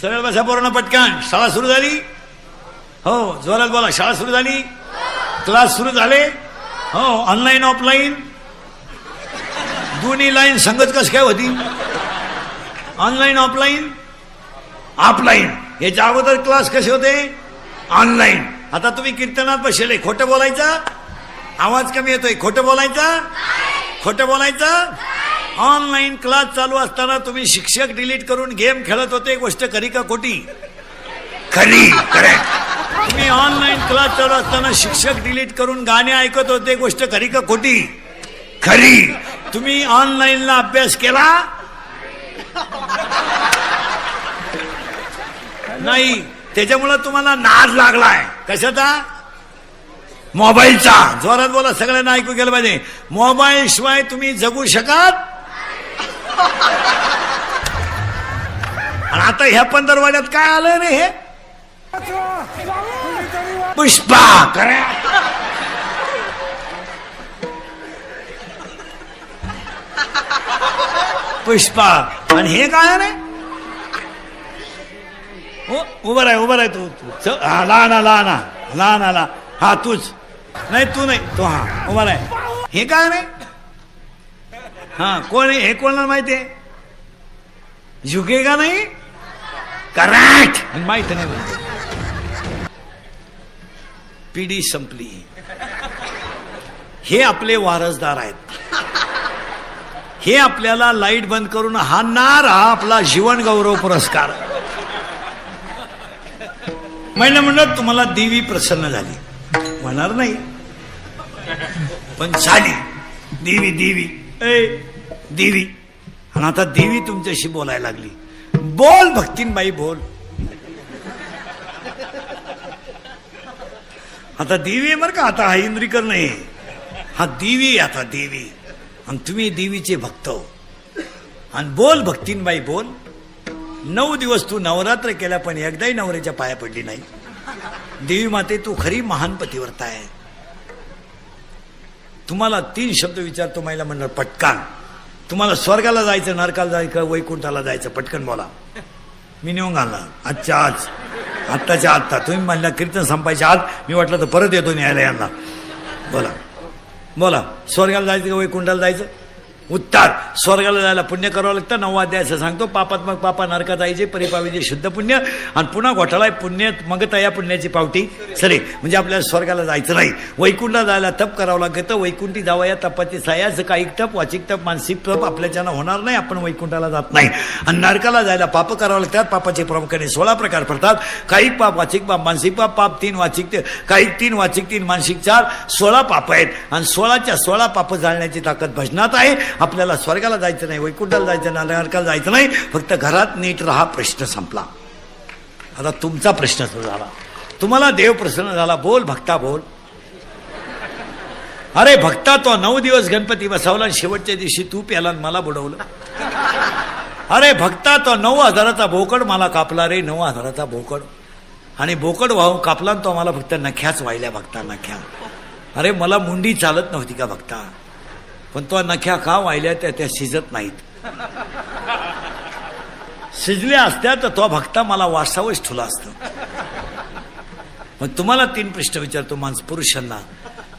सरळ बसा पूर्ण पटकन. शाळा सुरू झाली? हो जोरात बोला. शाळा सुरू झाली? क्लास सुरू झाले? हो ऑनलाईन ऑफलाईन दोन्ही लाईन संगत कस काय होती? ऑनलाईन ऑफलाईन ऑफलाईन याच्या अगोदर क्लास कसे होते? ऑनलाईन आता तुम्ही कीर्तनात बसले. खोटं बोलायचं? आवाज कमी येतोय. खोटं बोलायचं? खोटं बोलायचं? ऑनलाईन क्लास चालू असताना तुम्ही शिक्षक डिलीट करून गेम खेळत होते गोष्ट खरी का खोटी? खरी तुम्ही ऑनलाईन क्लास चालू असताना शिक्षक डिलीट करून गाणे ऐकत होते गोष्ट खरी का खोटी? खरी. तुम्ही ऑनलाईनला अभ्यास केला? नाही त्याच्यामुळं तुम्हाला नाद लागलाय. कशाचा? मोबाईलचा जोरात बोला सगळ्यांना ऐकू गेलं पाहिजे. मोबाईल शिवाय तुम्ही जगू शकत आणि आता ह्या पंधरवाड्यात काय आलं रे हे? पुष्पा करा. पुष्पा आणि हे काय रे? हो उभं राह उभं राह तू तू. हा लहान आ, लहान लहान आला हा तूच. नाही तू नाही तो हा उभा राह. हे काय रे? हा कोण हे कोणाला माहिती आहे? झुकेगा नाही? करेक्ट माहीत नाही. पिढी संपली. हे आपले वारसदार आहेत. हे आपल्याला लाइट बंद करून हाणणार हा आपला जीवन गौरव पुरस्कार. महिला म्हणत तुम्हाला देवी प्रसन्न झाली. होणार नाही. पण झाली. देवी देवी. ए देवी. आणि आता देवी तुमच्याशी बोलायला लागली. बोल भक्तीनबाई बोल. आता देवी आहे बरं का आता हा इंद्रिकर नाही. हा देवी आहे आता देवी. आणि तुम्ही देवीचे भक्त हो. आणि बोल भक्तीनबाई बोल. नऊ दिवस तू नवरात्र केला पण एकदाही नवऱ्याच्या पाया पडली नाही. देवी माते तू खरी महान पतीवरता आहे. तुम्हाला तीन शब्द विचारतो महिला म्हणणार पटकान. तुम्हाला स्वर्गाला जायचं नरकाला जायचं वैकुंठाला जायचं पटकन बोला. मी नेऊन घालणार. आजच्या आज. आत्ताच्या आत्ता. तुम्ही म्हणला कीर्तन संपायच्या आत मी वाटलं तर परत येतो न्यायालयांना. बोला. बोला. स्वर्गाला जायचं का वैकुंठाला जायचं? उत्तर. स्वर्गाला जायला पुण्य करावं लागतं नववा द्यायचं सांगतो पापात्मक पापा नरका जायचे परिपाविजे शुद्ध पुण्य आणि पुन्हा घोटाळा पुण्य मग या पुण्याची पावटी. सरे म्हणजे आपल्याला स्वर्गाला जायचं नाही. वैकुंठला जायला तप करावं लागतं वैकुंठी जावया तपाची सायाचं काही तप वाचिक तप मानसिक तप आपल्याच्यानं होणार नाही आपण वैकुंठाला जात नाही. आणि नरकाला जायला पाप करावं लागतात पापाचे प्रामुख्याने सोळा प्रकार पडतात. काही पाप वाचिक पाप मानसिक पाप पाप तीन वाचिक ते- काही तीन वाचिक तीन मानसिक चार सोळा पाप आहेत. आणि सोळाच्या सोळा पाप जाळण्याची ताकद भजनात आहे. आपल्याला स्वर्गाला जायचं नाही वैकुंठाला जायचं नाही नरकाला जायचं नाही फक्त घरात नीट राहा प्रश्न संपला. आता तुमचा प्रश्न सुरू झाला. तुम्हाला देव प्रसन्न झाला बोल भक्ता बोल. अरे भक्ता तो नऊ दिवस गणपती बसवला आणि शेवटच्या दिवशी तू प्याला आणि मला बुडवलं. अरे भक्ता तो नऊ हजाराचा बोकड मला कापला रे नऊ हजाराचा बोकड. आणि बोकड वाहून कापला आणि तो मला फक्त नख्याच वाहिल्या भक्ता नख्या. अरे मला मुंडी चालत नव्हती का भक्ता? पण तो नख्या का वाहिल्या त्या त्या शिजत नाहीत. शिजल्या असत्या तर तो भक्ता मला वासावच ठुला असतं. मग तुम्हाला तीन प्रश्न विचारतो माणस पुरुषांना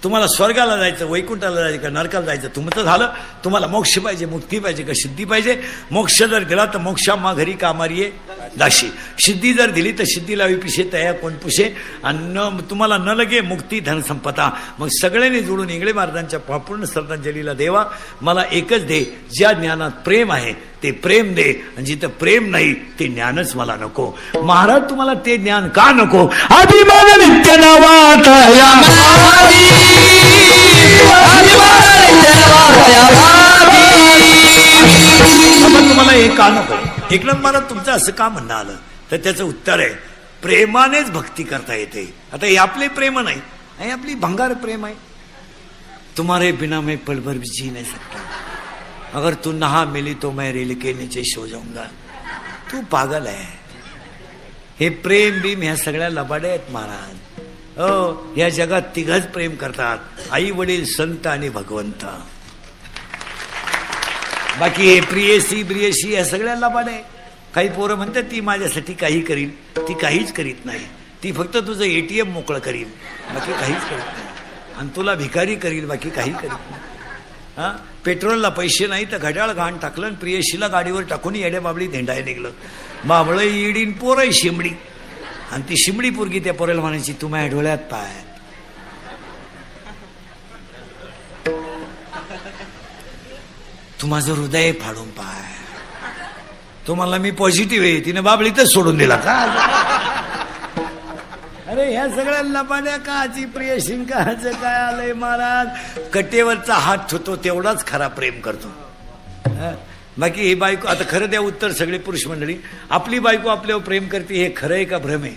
तुम्हाला स्वर्गाला जायचं वैकुंठाला जायचं का नरकाला जायचं? तुमचं झालं. तुम्हाला मोक्ष पाहिजे मुक्ती पाहिजे का सिद्धी पाहिजे? मोक्ष जर दिला तर मोक्षा माघरी कामारी आहे दाशी सिद्धी जर दिली तर सिद्धीला विपिशे तया कोण पुशे आणि न तुम्हाला न लगे मुक्ती धनसंपदा मग सगळ्यांनी जुळून इंगळे महाराजांच्या पूर्ण श्रद्धांजलीला देवा मला एकच दे ज्या ज्ञानात प्रेम आहे ते प्रेम दे आणि जिथं प्रेम नाही ते ज्ञानच मला नको महाराज तुम्हाला ते ज्ञान का नको अभिमान नित्य नावात तुम्हाला हे का नको एकनाथ महाराज तुमचं असं का म्हणणं आलं? तर त्याचं उत्तर आहे प्रेमानेच भक्ती करता येते. आता हे आपले प्रेम नाही हे आपली भंगार प्रेम आहे. तुम्हारे बिना मैं पल भर भी जी नहीं सकता. अगर तू नहा मिली तो मैं रेल के नीचे सो जाऊंगा. तू पागल आहे हे प्रेम बीम ह्या सगळ्या लबाड्या आहेत महाराज. हो या जगात तिघच प्रेम करतात आई वडील संत आणि भगवंत. बाकी हे प्रियसी प्रियसी या सगळ्यांना पण आहे. काही पोरं म्हणतात ती माझ्यासाठी काही करील. ती काहीच करीत नाही. ती फक्त तुझं ए टी एम मोकळं करील. बाकी काहीच करीत नाही. आणि तुला भिकारी करील बाकी काही करीत नाही. हां? पेट्रोलला पैसे नाही तर घड्याळ घाण टाकलं आणि प्रियशीला गाडीवर टाकून येड्या बाबळी धेंडाय निघलं. बाबळं इडीन पोरं शिमडी. आणि ती शिमडी पोरगी त्या पोरेला म्हणायची तू डोळ्यात पाय. तू माझं हृदय फाडून पाय. तुम्हाला मी पॉझिटिव्ह आहे. तिने बाबळीतच सोडून दिला का? अरे ह्या सगळ्या लपाड्या काची प्रिय शिंकाचं काय आलंय महाराज? कटेवरचा हात ठेवतो तेवढाच खरा प्रेम करतो. बाकी ही बायको आता खरं द्या उत्तर सगळे पुरुष मंडळी. आपली बायको आपल्यावर प्रेम करते हे खरं आहे का भ्रम आहे?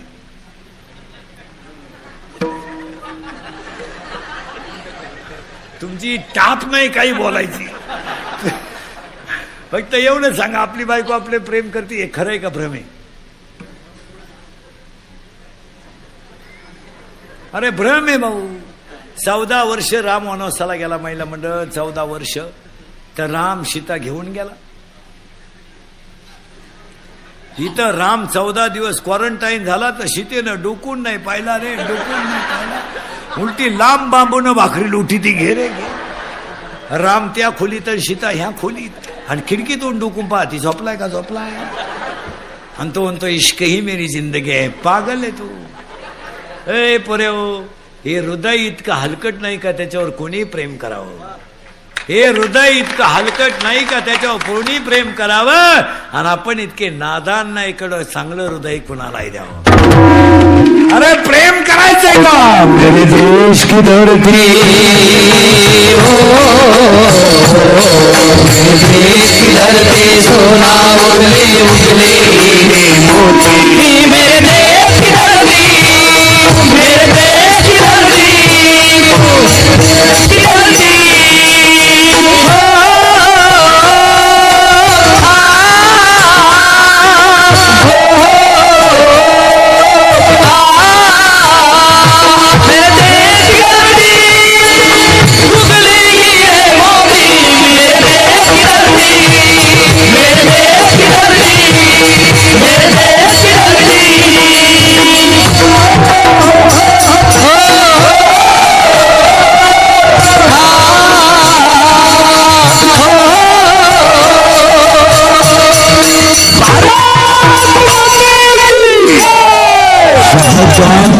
तुमची टाप नाही काही बोलायची. फक्त एवढं सांगा आपली बायको आपले प्रेम करते. हे खरं आहे का भ्रम आहे? अरे भ्रम आहे भाऊ. चौदा वर्ष राम वनवासाला गेला महिला मंडळ. चौदा वर्ष. तर राम सीता घेऊन गेला. इथं राम चौदा दिवस क्वारंटाईन झाला तर सीतेनं डोकून नाही पाहिला रे डोकून नाही पाहिला. उलटी लांब बांबून भाकरी लुटी ती घे रे घे. राम त्या खोलीत सीता ह्या खोलीत. आणि खिडकीतून डुकून पाहा ती झोपलाय का? झोपलाय. आणि तो म्हणतो इश्क ही मेरी जिंदगी आहे. पागल आहे तू. ए पोरे हे हृदय इतकं हलकट नाही का? त्याच्यावर कोणी प्रेम करावं. हे हृदय इतकं हलकट नाही का? त्याच्यावर कोणी प्रेम करावं. आणि आपण इतके नादान नाही इकडं चांगलं हृदय कुणालाही द्यावं? अरे प्रेम करायचंय का? मेरे देश की धरती हो मेरे देश की धरती सोना उगले उगले।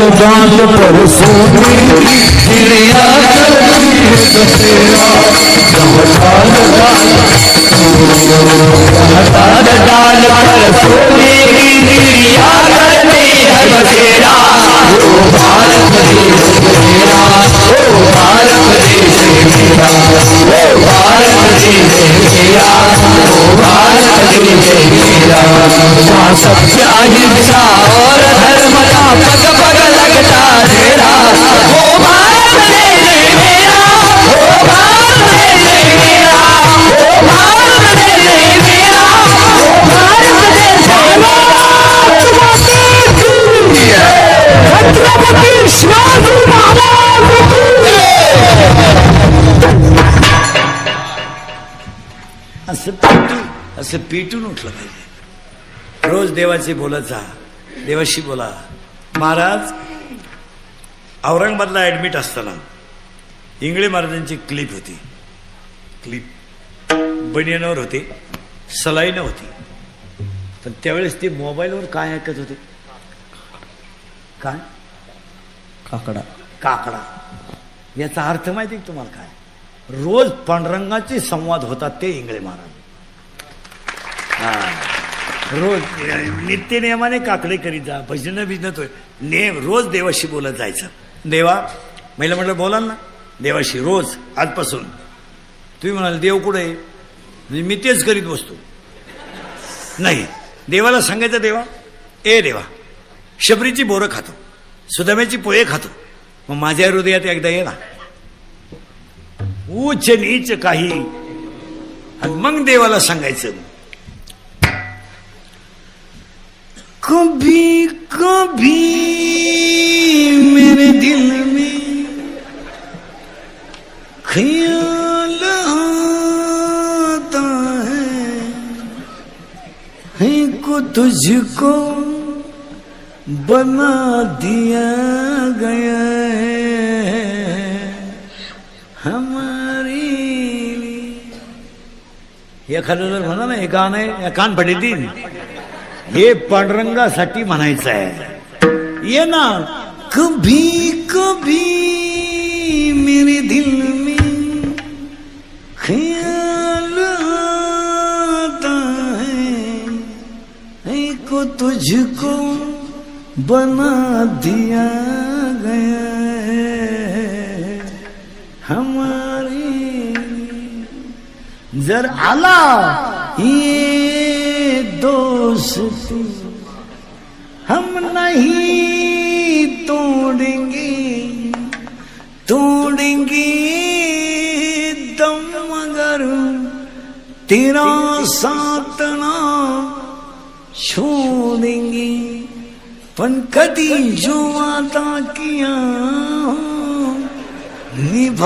चांद चांद पर सोने चिड़िया डाल डाल असं पेटून असं पेटून उठलं पाहिजे. रोज देवाचे बोलत जा देवाशी बोला. महाराज औरंगाबादला ऍडमिट असताना इंगळे महाराजांची क्लिप होती. क्लिप बनियनवर होते सलाईनं होती. पण त्यावेळेस ते मोबाईलवर काय ऐकत होते? काय? काकडा. काकडा. याचा अर्थ माहिती तुम्हाला काय? रोज पांडुरंगाचे संवाद होतात ते इंगळे महाराज. रोज नित्यनियमाने काकडे करीत जा भजन बिजन तो नेम रोज देवाशी बोलत जायचं. देवा महिला म्हटलं बोलाल ना. देवाशी रोज आजपासून. तुम्ही म्हणाल देव कुठे आहे? म्हणजे मी तेच करीत बसतो. नाही. देवाला सांगायचं देवा ए देवा शबरीची बोरं खातो. सुदाम्याची पोहे खातो. मग माझ्या हृदयात एकदा ये ना. उच्च नीच काही. आणि मग देवाला सांगायचं. कभी कभी मेरे दिल में ख्याल आता है। कुछ तुझको बना दिया गया है। हमारी एखादं जर म्हणा ना गाणं आहे कान पडेल हे पांडुरंगासाठी म्हणायचं आहे. ये ना, कभी कभी मेरे दिल में ख्याल आता है को तुझको बना दिया गया है। हमारे जर आला, ये दोस्ती हम नहीं तोड़ेंगे तोड़ेंगे दम मगर तेरा साथ ना छोड़ेंगे। पण कधी जो वादा किया, निभा